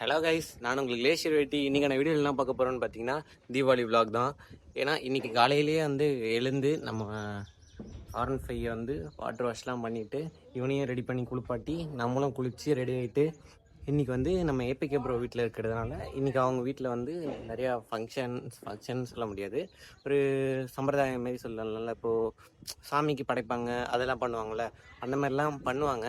Hello guys நான் உங்களுக்கு leisure வெட்டி இன்றைக்கான வீடியோ என்ன பார்க்க போகிறோன்னு பார்த்தீங்கன்னா தீபாவளி விலாக் தான். ஏன்னா இன்றைக்கி காலையிலேயே வந்து எழுந்து நம்ம ஆர் ஒன் ஃபைவை வந்து வாட்டர் வாஷ்லாம் பண்ணிவிட்டு இவனையும் ரெடி பண்ணி குளிப்பாட்டி நம்மளும் குளித்து ரெடி ஆகிட்டு இன்றைக்கி வந்து நம்ம ஏபிகே ப்ரோ வீட்டில் இருக்கிறதுனால இன்றைக்கி அவங்க வீட்டில் வந்து நிறையா ஃபங்க்ஷன்ஸ் ஃபங்க்ஷன் சொல்ல முடியாது. ஒரு சம்பிரதாயம் மாரி சொல்லலாம் இப்போது சாமிக்கு படைப்பாங்க அதெல்லாம் பண்ணுவாங்கள்ல அந்த மாதிரிலாம் பண்ணுவாங்க.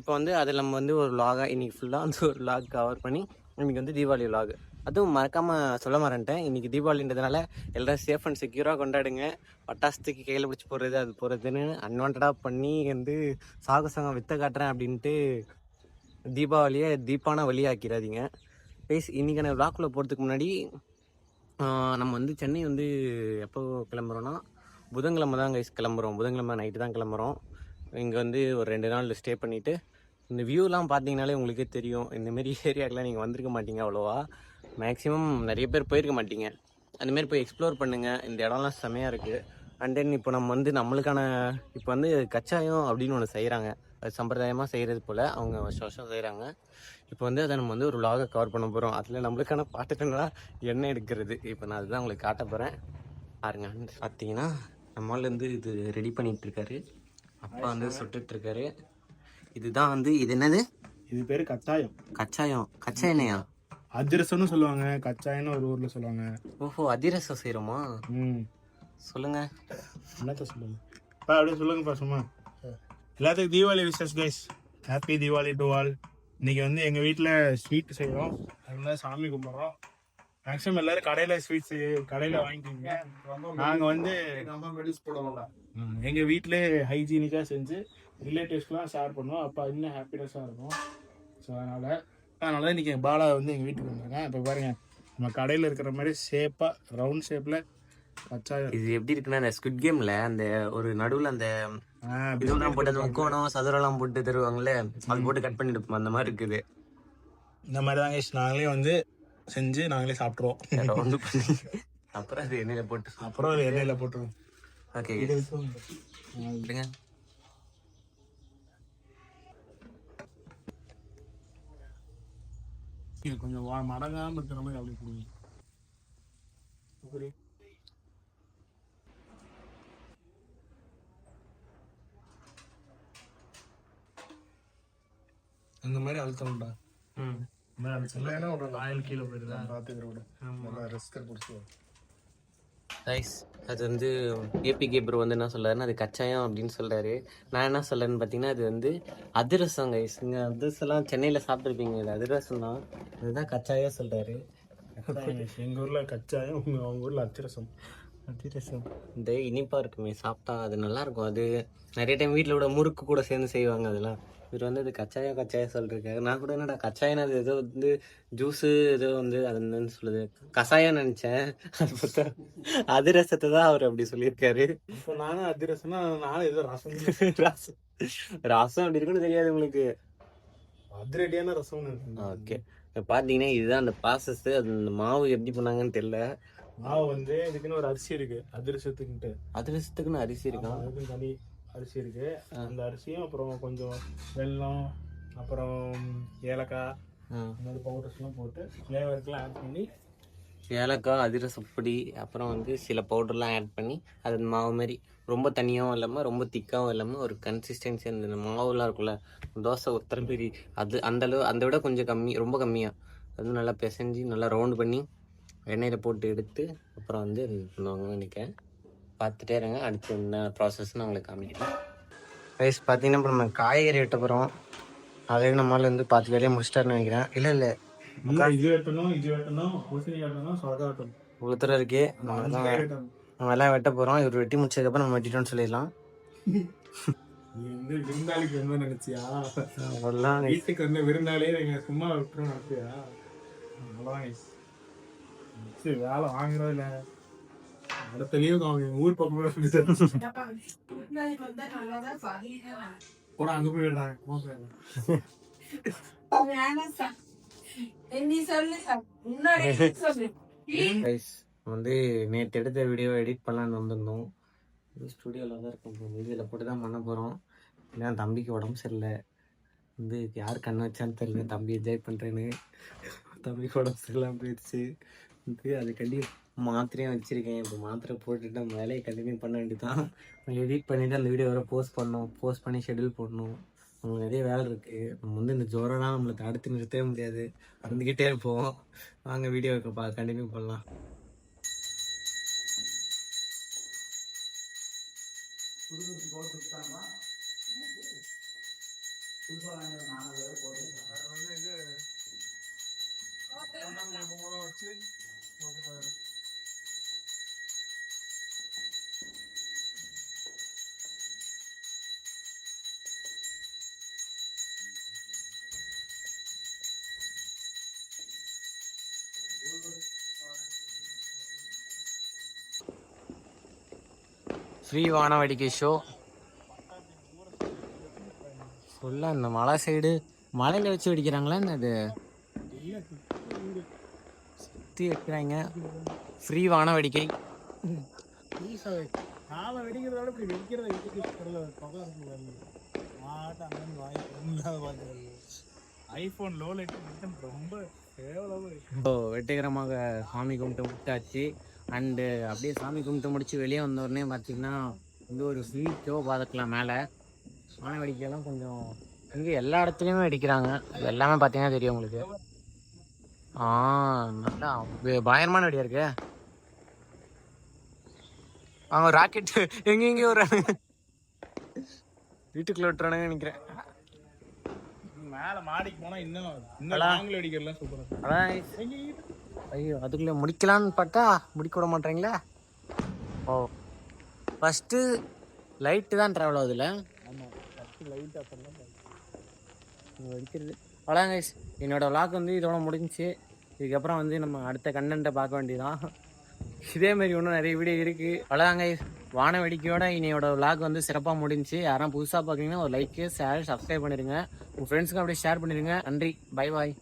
இப்போ வந்து அதில் நம்ம வந்து ஒரு லாகாக இன்றைக்கி ஃபுல்லாக வந்து ஒரு லாக் கவர் பண்ணி இன்றைக்கி வந்து தீபாவளி லாக் அதுவும் மறக்காமல் சொல்ல மறந்துட்டேன். இன்றைக்கி தீபாவளின்றதுனால எல்லோரும் சேஃப் அண்ட் செக்யூராக கொண்டாடுங்க. பட்டாசத்துக்கு கையில் பிடிச்சி போடுறது அது போகிறதுன்னு அன்வான்டாக பண்ணி வந்து சாகசங்க வித்த காட்டுறேன் அப்படின்ட்டு தீபாவளியை தீபான வழியாக்கிறாதீங்க ப்ளீஸ் இன்றைக்கான விளாக்குள்ளே போகிறதுக்கு முன்னாடி நம்ம வந்து சென்னை வந்து எப்போ கிளம்புறோன்னா புதன்கிழமை தான் கைஸ் கிளம்புறோம். புதன்கிழமை நைட்டு தான் கிளம்புறோம். இங்கே வந்து ஒரு ரெண்டு நாள் ஸ்டே பண்ணிவிட்டு இந்த வியூலாம் பார்த்தீங்கனாலே உங்களுக்கே தெரியும். இந்தமாரி ஏரியாக்கெலாம் நீங்கள் வந்திருக்க மாட்டீங்க அவ்வளோவா. மேக்ஸிமம் நிறைய பேர் போயிருக்க மாட்டீங்க. அந்தமாரி போய் எக்ஸ்ப்ளோர் பண்ணுங்கள் இந்த இடம்லாம் செமையாக இருக்குது அண்ட் தென் இப்போ நம்ம வந்து நம்மளுக்கான இப்போ வந்து கச்சாயம் அப்படின்னு ஒன்று செய்கிறாங்க சம்பிரதாயமாக செய்கிறது போல் அவங்க வருஷம் வருஷம் செய்கிறாங்க இப்போ வந்து அதை நம்ம வந்து ஒரு vlog-அ கவர் பண்ண போகிறோம் அதில் நம்மளுக்கான பாட்டுன்னா எண்ணெய் எடுக்கிறது? இப்போ நான் அதுதான் உங்களுக்கு காட்ட போகிறேன் பாருங்க. பார்த்தீங்கன்னா நம்மளாலேருந்து இது ரெடி பண்ணிட்டு இருக்காரு அப்பா வந்து சுட்டுட்டு இருக்காரு இதுதான் வந்து இது என்னது? இது பேரு கச்சாயம். கச்சாயம். கச்சா எண்ணெயா? அதிரசம்னு சொல்லுவாங்க. கச்சாயம்னு ஒரு ஊர்ல சொல்லுவாங்க. ஓஹோ அதிரசம் செய்கிறோமா ம். சொல்லுங்க. என்னத்த சொல்லுங்க பா அப்படியே சொல்லுங்கப்பா சும்மா. எல்லாத்துக்கும் Deepavali wishes guys happy Deepavali to all இன்னைக்கு வந்து எங்கள் வீட்டில் ஸ்வீட் செய்கிறோம் அதனால சாமி கும்பிட்றோம். மேக்ஸிமம் எல்லாரும் கடையில் ஸ்வீட் செய்ய கடையில் வாங்கிக்கோங்க. நாங்கள் வந்து ம், எங்கள் வீட்டிலே ஹைஜீனிக்காக செஞ்சு ரிலேட்டிவ்ஸ்க்குலாம் ஷேர் பண்ணுவோம். அப்போ இன்னும் ஹாப்பினஸ்ஸாக இருக்கும். ஸோ அதனால் அதனால தான் இன்றைக்கி பாலா வந்து எங்கள் வீட்டுக்கு வந்திருக்கேன் இப்போ பாருங்கள் நம்ம கடையில் இருக்கிற மாதிரி ஷேப்பாக ரவுண்ட் ஷேப்பில் இது எப்படி இருக்குன்னா இந்த ஸ்குட் கேம்ல அந்த ஒரு நடுவுல அந்த இதெல்லாம் போட்டு அந்த முக்கோணம் சதுரெல்லாம் போட்டு தருவாங்கல்ல அது போட்டு கட் பண்ணி எடுப்போம் அந்த மாதிரி இருக்குது. இந்த மாதிரி தாங்க நாங்களே வந்து செஞ்சு நாங்களே சாப்பிட்ருவோம் ரவுண்டு பண்ணி. அப்புறம் அது எண்ணெயில போட்டு. அப்புறம் ஒரு எண்ணெயில போட்டுருவோம். ஓகே விடுங்க. இது கொஞ்சம் மடங்காம இருக்கிற மாதிரி அப்படி கொடுங்க இப்படி. அந்த மாதிரி அழுத்தணும்டா ம். ரிஸ்க் பிடிச்சிடும் ரைஸ் அது வந்து ஏபிகே ப்ரோ வந்து என்ன சொல்றாருன்னா அது கச்சாயம் அப்படின்னு சொல்றாரு. நான் என்ன சொல்றேன்னு பார்த்தீங்கன்னா அது வந்து அதிரசம் கைஸ் இங்கே அதிரசம்லாம் சென்னையில் சாப்பிட்ருப்பீங்க இது அதிரசம் தான். அதுதான் கச்சாயம் சொல்றாரு. எங்க ஊர்ல கச்சாயம் உங்க அவங்க ஊர்ல அத்திரசம் அதிரசம். இந்த இனிப்பாக இருக்குமே. சாப்பிட்டா அது நல்லா இருக்கும். அது நிறைய டைம் வீட்டில் கூட முறுக்கு கூட சேர்ந்து செய்வாங்க அதெல்லாம். இவர் வந்து அது கச்சாயம் கச்சாயம் சொல்லிருக்காரு. நான் கூட என்னடா கச்சாயம் அது ஏதோ வந்து ஜூஸு ஏதோ வந்து அது என்னன்னு சொல்லுது. கசாயம் நினச்சேன். அது பார்த்தா அதிரசத்தை தான் அவர் அப்படி சொல்லியிருக்காரு. இப்போ நானும் அதிரசம்னா நானும் ஏதோ ரசம். ரசம். ரசம் அப்படி இருக்குன்னு தெரியாது உங்களுக்கு. அதிரடியான ரசம்னு இருக்கு ஓகே. பார்த்தீங்கன்னா இதுதான் அந்த ப்ராசஸ் அது அந்த மாவு எப்படி பண்ணாங்கன்னு தெரியல. மாவு வந்து இதுக்குன்னு ஒரு அரிசி இருக்கு. அதிரசத்துக்குன்ட்டு. அதிரசத்துக்குன்னு அரிசி அதுக்கு தனி அரிசி இருக்கு. அந்த அரிசியும் அப்புறம் கொஞ்சம் வெல்லம் அப்புறம் ஏலக்காய். இந்த மாதிரி பவுடர்ஸ்லாம் போட்டு ஃப்ளேவருக்குலாம் ஆட் பண்ணி ஏலக்காய் அதிரசப்பொடி அப்புறம் வந்து சில பவுடர்லாம் ஆட் பண்ணி அது மாவு மாதிரி ரொம்ப தனியாகவும் இல்லாமல் ரொம்ப திக்காகவும் இல்லாமல் ஒரு கன்சிஸ்டன்சி அந்த மாவுலாம் இருக்குல்ல தோசை ஒத்தர பெரி அது அந்த அளவு அந்த விட கொஞ்சம் கம்மி ரொம்ப கம்மியாக அது நல்லா பிசைஞ்சு நல்லா ரவுண்ட் பண்ணி எண்ணெயில் போட்டு எடுத்து அப்புறம் வந்து பண்ணுவாங்கன்னு நினைக்கிறேன். பார்த்துட்டே இருங்க. அடுத்து என்ன ப்ராசஸ்ன்னு உங்களுக்கு காமிக்கிறேன். ரைஸ் பார்த்தீங்கன்னா இப்போ நம்ம காய்கறி வெட்ட போகிறோம் அதே நம்மளால வந்து பார்த்து வேலையை முடிச்சிட்டாருன்னு நினைக்கிறேன். இல்லை இல்லை. இது வெட்டணும் இது வெட்டணும் பூசணி வெட்டணும் சொரக்கா வெட்டணும். ஒருத்தர் இருக்கே. நம்ம எல்லாம் வெட்ட போகிறோம் இவர் வெட்டி முடிச்சதுக்கப்புறம் நம்ம வெட்டிட்டோம்னு சொல்லிடலாம். விருந்தாளிக்கு வந்து நினைச்சியா? அதெல்லாம் வீட்டுக்கு வந்து விருந்தாளே நீங்க சும்மா விட்டுரும் நினைச்சியா. சரி வேலை வாங்குறோம் இல்லை அடுத்த லீவுக்கு அவங்க ஊர் பக்கம் போட அங்க போயிடுறாங்க. வந்து நேற்று எடுத்த வீடியோ எடிட் பண்ணலான்னு வந்திருந்தோம் ஸ்டுடியோவில் தான் இருக்கும் இதில் போட்டு தான் பண்ண போகிறோம் ஏன்னா தம்பிக்கு உடம்பு சரியில்லை வந்து யார் கண்ணு வச்சான்னு தெரியல தம்பி என்ஜாய் பண்ணுறேன்னு தம்பி உடம்புலாம் போயிடுச்சு வந்து அது கண்டி மாத்திரையும் வச்சுருக்கேன். இப்போ மாத்திரை போட்டுட்டு நம்ம வேலையை கண்டினியூ பண்ண வேண்டியதான் எடிட் பண்ணிவிட்டு அந்த வீடியோ வர போஸ்ட் பண்ணணும் போஸ்ட் பண்ணி ஷெட்யூல் போடணும். நமக்கு நிறைய வேலை இருக்குது நம்ம வந்து இந்த ஜோரெல்லாம் நம்மளை தடுத்து நிறுத்தவே முடியாது. வந்துக்கிட்டே இருப்போம். வாங்க வீடியோ கண்டினியூ பண்ணலாம். ஃப்ரீ வானவடிக்கை ஷோ ஃபுல்லாக இந்த மலை சைடு மலையில் வச்சு வெடிக்கிறாங்களா என்னது? சுற்றி வைக்கிறாங்க. ஃப்ரீ வானவடிக்கை. நாம வெடிக்கிறதோட இப்படி வெடிக்கிறத ஐஃபோன் லோ லைட் ரொம்ப வெற்றிகரமாக சாமி கும்பிட்டு விட்டாச்சு. அண்டு அப்படியே சாமி கும்பிட்டு முடிச்சு வெளியே வந்த உடனே பார்த்தீங்கன்னா வந்து ஒரு ஸ்வீட் ஷோ பார்த்துக்கலாம் மேலே. வான வெடிக்கையெல்லாம் கொஞ்சம் இங்கே எல்லா இடத்துலையுமே வெடிக்கிறாங்க இது எல்லாமே பார்த்தீங்கன்னா தெரியும் உங்களுக்கு. ஆ நல்லா பயங்கரமான வெடியா இருக்கு. அவங்க ராக்கெட் எங்க எங்கேயோ ஒரு வீட்டுக்குள்ள விட்டுறானுங்க நினைக்கிறேன். மேல மாடிக்கு போனா இன்னும் இன்னும் வெடிக்கிறதுலாம் சூப்பரா அதான் ஐயோ அதுக்குள்ளே முடிக்கலான்னு பார்த்தா முடிக்க விட மாட்டேங்களா ஓ. ஃபஸ்ட்டு லைட்டு தான் ட்ராவல் ஆகுதுல்ல ஆமா ஃபர்ஸ்ட் லைட் அப்பறம் இங்க வெடிக்கிறது அவ்வளோதான் கைஸ் என்னோட vlog வந்து இதோட முடிஞ்சுச்சு. இதுக்கப்புறம் வந்து நம்ம அடுத்த கண்டென்ட்டை பார்க்க வேண்டியதான் இதே மாதிரி இன்னும் நிறைய வீடியோ இருக்குது அவ்வளோதான் கைஸ் வான வெடிக்கையோட இன்னையோட vlog வந்து சிறப்பாக முடிஞ்சுச்சு. யாரும் புதுசாக பார்க்குறீங்கன்னா ஒரு லைக்கு ஷேர் சப்ஸ்கிரைப் பண்ணிடுங்க உங்கள் ஃப்ரெண்ட்ஸுக்கும் அப்படியே ஷேர் பண்ணிடுங்க நன்றி. Bye bye